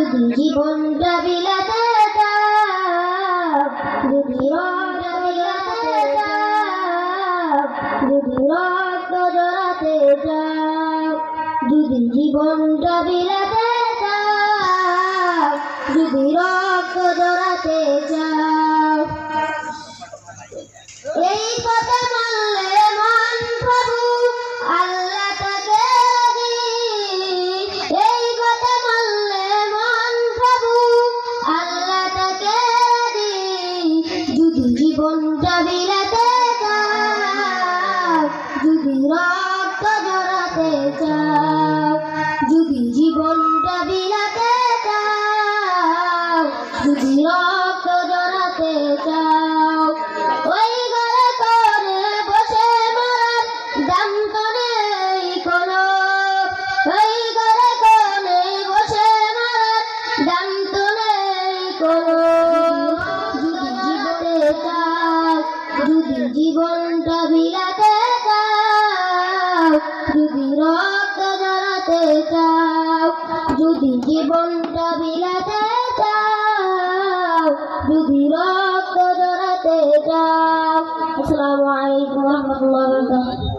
যদি জীবনটা বিলাতে যদি রক্ত বিলাতে যদি রক্ত জড়াতে চাও যদি জীবনটা বিলাতে যদি রক্ত জড়াতে চাও এই কথা জীবনটা বিলাতে চাও যদি রক্ত জড়াতে চাও যদি জীবনটা বিলাতে চাও যদি রক্ত যদি জীবনটা বিলাতে চাও, যদি রক্ত জড়াতে চাও, যদি জীবনটা বিলাতে চাও, যদি রক্ত জড়াতে চাও। আসসালামু আলাইকুম রহমতুল্লাহ